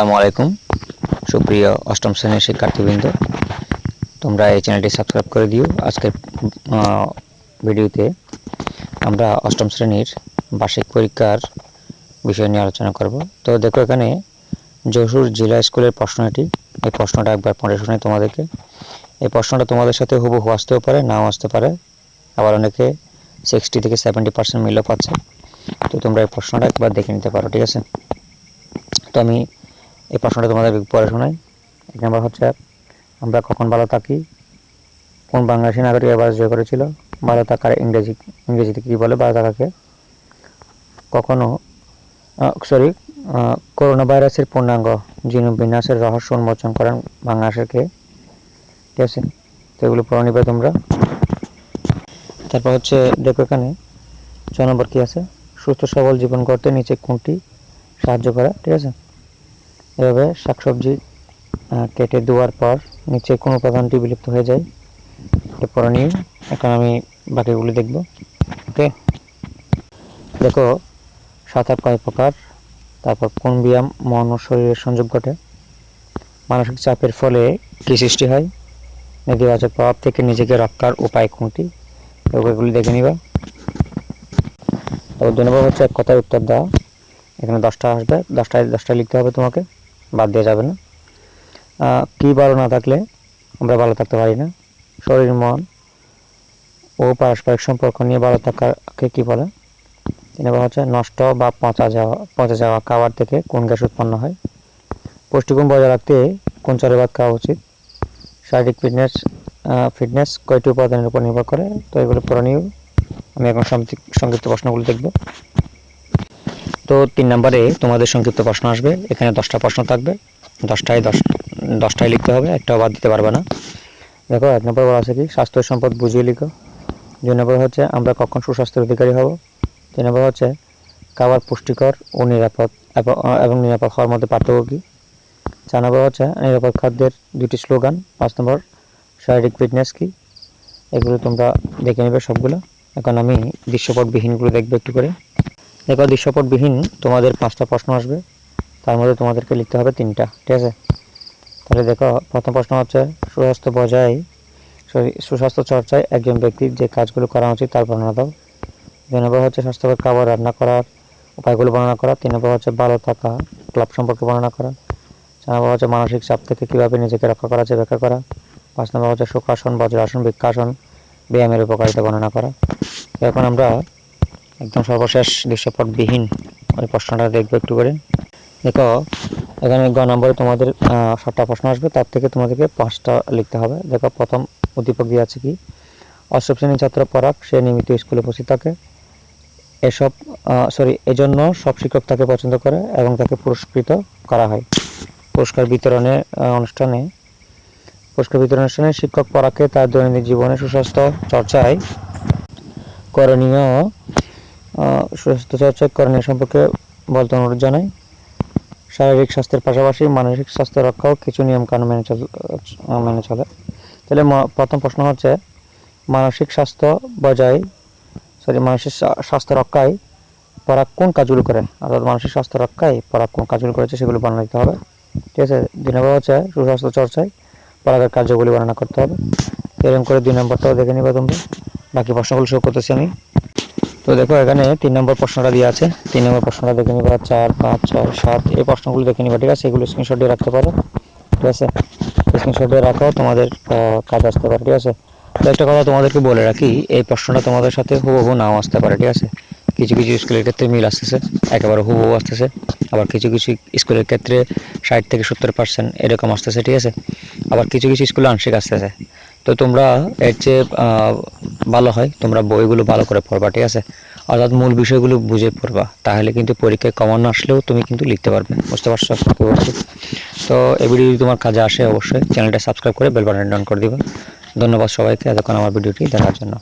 আসসালামু আলাইকুম। সুপ্রিয় অষ্টম শ্রেণির শিক্ষার্থীবৃন্দ, তোমরা এই চ্যানেলটি সাবস্ক্রাইব করে দিও। আজকের ভিডিওতে আমরা অষ্টম শ্রেণির বার্ষিক পরীক্ষার বিষয় নিয়ে আলোচনা করব। তো দেখো এখানে যশোর জেলা স্কুলের প্রশ্ন এটি। এই প্রশ্নটা একবার পড়ে শোনাই তোমাদেরকে। এই প্রশ্নটা তোমাদের সাথে হুবহু আসতেও পারে, নাও আসতে পারে। আবার অনেকে সিক্সটি থেকে সেভেন্টি পার্সেন্ট মিলও পাচ্ছে। তো তোমরা এই প্রশ্নটা একবার দেখে নিতে পারো, ঠিক আছে? তো আমি এই প্রশ্নটা তোমাদের পড়ে শোনাই। এক নম্বর হচ্ছে, আমরা কখন ভালো থাকি? কোন বাংলাদেশি নাগরিক এবার জয় করেছিল? ভালো থাকার ইংরেজি ইংরেজিতে কী বলে? ভালো থাকাকে। কখনো সরি করোনা ভাইরাসের পূর্ণাঙ্গ জিন বিন্যাসের রহস্য উন্মোচন করেন বাংলাদেশের কে? ঠিক আছে? তো এগুলো পড়ে নিবে তোমরা। তারপর হচ্ছে, দেখো এখানে, ছ নম্বর কী আছে? সুস্থ সবল জীবন করতে নিচে কোনটি সাহায্য করে? ঠিক আছে? এভাবে শাকসবজি কেটে দেওয়ার পর নিচে কোনো উপাদানটি বিলুপ্ত হয়ে যায়। এটা এরপর নিয়ে এখন আমি বাকিগুলি দেখব। ওকে? দেখো সাঁতার কয় প্রকার, তারপর কোন ব্যায়াম মন ও শরীরের সংযোগ ঘটে? মানসিক চাপের ফলে কী সৃষ্টি হয়? নেতিবাচক প্রভাব থেকে নিজেকে রক্ষার উপায় কোনটি? এগুলি দেখে নিবা। তারপর দুই নম্বর হচ্ছে এক কথায় উত্তর দেওয়া এখানে দশটা আসবে, দশটায় দশটায় লিখতে হবে তোমাকে। বাদ দেওয়া যাবে না। কি ভালো না থাকলে আমরা ভালো থাকতে পারি না। শরীর, মন ও পারস্পরিক সম্পর্ক নিয়ে ভালো থাকাকে কি বলে? তিন নম্বর হচ্ছে, নষ্ট বা পচা যাওয়া পচা যাওয়া খাবার থেকে কোন গ্যাস উৎপন্ন হয়? পুষ্টিগুণ বজায় রাখতে কোন চরেবাদ খাওয়া উচিত? শারীরিক ফিটনেস ফিটনেস কয়টি উপাদানের উপর নির্ভর করে? তো এগুলো নিও আমি এখন সংক্ষিপ্ত প্রশ্নগুলো দেখব। তো তিন নম্বরে তোমাদের সংক্ষিপ্ত প্রশ্ন আসবে। এখানে দশটা প্রশ্ন থাকবে। দশটায় দশ, দশটায় লিখতে হবে, একটাও বাদ দিতে পারবে না। দেখো, এক নম্বর বলা আছে কি? স্বাস্থ্য সম্পদ বুঝিয়ে লিখো। দুই নম্বর হচ্ছে, আমরা কখন সুস্বাস্থ্যের অধিকারী হব? তিন নম্বর হচ্ছে, খাবার পুষ্টিকর ও নিরাপদ, এবং নিরাপদ হওয়ার মধ্যে পার্থক্য কী? চার নম্বর হচ্ছে, নিরাপদ খাদ্যের দুটি স্লোগান। পাঁচ নম্বর, শারীরিক ফিটনেস কী? এগুলো তোমরা দেখে নেবে সবগুলো। এখন আমি দৃশ্যপটবিহীনগুলো দেখবে একটু করে। দেখো দৃশ্যপটবিহীন তোমাদের পাঁচটা প্রশ্ন আসবে। তার মধ্যে তোমাদেরকে লিখতে হবে তিনটা, ঠিক আছে? তাহলে দেখো, প্রথম প্রশ্ন হচ্ছে, সুস্বাস্থ্য বজায় সুস্বাস্থ্য চর্চায় একজন ব্যক্তির যে কাজগুলো করা উচিত তার বর্ণনা দাও। দুই নম্বর হচ্ছে, স্বাস্থ্যকর খাবার রান্না করার উপায়গুলো বর্ণনা করা। তিন নম্বর হচ্ছে, ভালো থাকা, ক্লাব সম্পর্কে বর্ণনা করা। চার নম্বর হচ্ছে, মানসিক চাপ থেকে কীভাবে নিজেকে রক্ষা করা যায় ব্যাখ্যা করা। পাঁচ নম্বর হচ্ছে সুখাসন বজ্রাসন, বৃক্ষাসন, ব্যায়ামের উপকারিতা বর্ণনা করা। এখন আমরা একদম সর্বশেষ দৃশ্যপটবিহীন ওই প্রশ্নটা দেখব একটু করে। দেখো, এখানে গ নম্বরে তোমাদের সাতটা প্রশ্ন আসবে, তার থেকে তোমাদেরকে পাঁচটা লিখতে হবে। দেখো, প্রথম উদ্দীপক দিয়ে আছে কি? অষ্টম শ্রেণির ছাত্র পড়াক, সে নিয়মিত স্কুলে উপস্থিত থাকে। এসব সরি এজন্য সব শিক্ষক তাকে পছন্দ করে এবং তাকে পুরস্কৃত করা হয়। পুরস্কার বিতরণের অনুষ্ঠানে, পুরস্কার বিতরণ অনুষ্ঠানে শিক্ষক পড়াকে তার দৈনন্দিন জীবনে সুস্বাস্থ্য চর্চায় করণীয় সুস্বাস্থ্য চর্চায় করণীয় সম্পর্কে বলতে অনুরোধ জানাই। শারীরিক স্বাস্থ্যের পাশাপাশি মানসিক স্বাস্থ্য রক্ষাও কিছু নিয়ম কানুন মেনে চল মেনে চলে। তাহলে প্রথম প্রশ্ন হচ্ছে, মানসিক স্বাস্থ্য বজায় সরি মানসিক স্বাস্থ্য রক্ষায় পরাগ কোন কাজগুলো করে অর্থাৎ মানসিক স্বাস্থ্য রক্ষায় পরাগ কোন কাজগুলো করেছে সেগুলো বর্ণনা দিতে হবে। ঠিক আছে? দুই নম্বর হচ্ছে, সুস্বাস্থ্য চর্চায় পরাগের কার্যগুলি বর্ণনা করতে হবে। এরকম করে দুই নম্বরটাও দেখে নিবা তোমরা। বাকি প্রশ্নগুলো শো করতেছি আমি। তো দেখো, এখানে তিন নম্বর প্রশ্নটা দিয়ে আছে। তিন নম্বর প্রশ্নটা দেখে নিবা, চার, পাঁচ, ছয়, সাত, এই প্রশ্নগুলো দেখে নিবা, ঠিক আছে? এগুলো স্ক্রিনশট দিয়ে রাখতে পারো, ঠিক আছে? স্ক্রিনশট দিয়ে রাখো, তোমাদের কাজ আসতে পারে, ঠিক আছে? তো একটা কথা তোমাদেরকে বলে রাখি, এই প্রশ্নটা তোমাদের সাথে হুবহু নাও আসতে পারে, ঠিক আছে? কিছু কিছু স্কুলের ক্ষেত্রে মিল আসতেছে, একেবারে হুবহু আসতেছে। আবার কিছু কিছু স্কুলের ক্ষেত্রে ষাট থেকে সত্তর পার্সেন্ট এরকম আসতেছে, ঠিক আছে? আবার কিছু কিছু স্কুলে আংশিক আসতেছে। তো তোমরা এর চেয়ে ভালো হয়। তোমরা বইগুলো ভালো করে পড়বা, ঠিক আছে? অর্থাৎ মূল বিষয়গুলো বুঝে পড়বা। তাহলে কিন্তু পরীক্ষায় কমানো আসলেও তুমি কিন্তু লিখতে পারবে। বুঝতে পারছ? কি বলছি তো এই ভিডিও যদি তোমার কাজে আসে, অবশ্যই চ্যানেলটা সাবস্ক্রাইব করে বেল বাটন অন করে দিবে। ধন্যবাদ সবাইকে এতক্ষণ আমার ভিডিওটি দেখার জন্য।